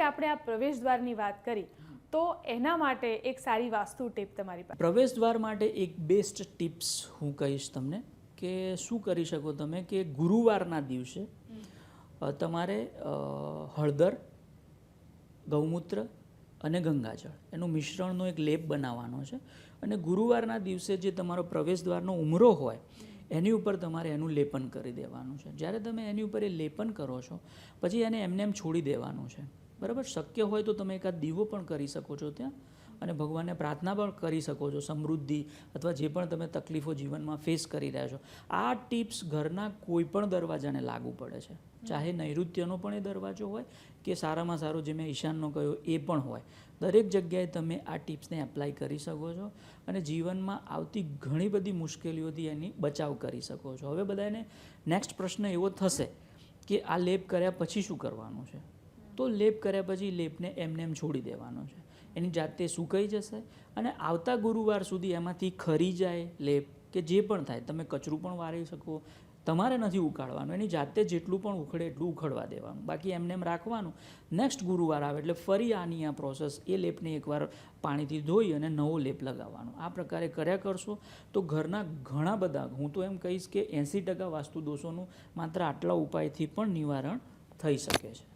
જે આપણે આ પ્રવેશ દ્વારની વાત કરી, તો એના માટે એક સારી વાસ્તુ ટીપ તમારી પાસે. પ્રવેશ દ્વાર માટે એક બેસ્ટ ટિપ્સ હું કહીશ તમને કે શું કરી શકો તમે કે ગુરુવારના દિવસે તમારે હળદર, ગૌમૂત્ર અને ગંગાજળ એનું મિશ્રણનો એક લેપ બનાવવાનો છે. અને ગુરુવારના દિવસે જે તમારો પ્રવેશ દ્વારનો ઉમરો હોય, એની ઉપર તમારે એનું લેપન કરી દેવાનું છે. જ્યારે તમે એની ઉપર એ લેપન કરો છો, પછી એને એમને એમ છોડી દેવાનું છે. બરાબર? શક્ય હોય તો તમે એકાદ દીવો પણ કરી શકો છો ત્યાં. અને ભગવાનને પ્રાર્થના પણ કરી શકો છો, સમૃદ્ધિ અથવા જે પણ તમે તકલીફો જીવનમાં ફેસ કરી રહ્યા છો. આ ટિપ્સ ઘરના કોઈ પણ દરવાજાને લાગુ પડે છે. ચાહે નૈઋત્યનો પણ એ દરવાજો હોય કે સારામાં સારો જે મેં ઈશાનનો કહ્યો એ પણ હોય. દરેક જગ્યાએ તમે આ ટિપ્સને એપ્લાય કરી શકો છો અને જીવનમાં આવતી ઘણી બધી મુશ્કેલીઓથી એની બચાવ કરી શકો છો. હવે બધાને નેક્સ્ટ પ્રશ્ન એવો થશે કે આ લેપ કર્યા પછી શું કરવાનું છે? તો લેપ કર્યા પછી લેપને એમને એમ છોડી દેવાનો છે. એની જાતે સુકાઈ જશે અને આવતા ગુરુવાર સુધી એમાંથી ખરી જાય લેપ કે જે પણ થાય. તમે કચરું પણ વારી શકો, તમારે નથી ઉકાળવાનું. એની જાતે જેટલું પણ ઉખડે એટલું ઉખડવા દેવાનું. બાકી એમને એમ રાખવાનું નેક્સ્ટ ગુરુવાર આવે એટલે ફરી આની આ પ્રોસેસ એ લેપને એકવાર પાણીથી ધોઈ અને નવો લેપ લગાવવાનો. આ પ્રકારે કર્યા કરશો તો ઘરના ઘણા બધા, હું તો એમ કહીશ કે એંસી ટકા વાસ્તુ દોષોનું માત્ર આટલા ઉપાયથી પણ નિવારણ થઈ શકે છે.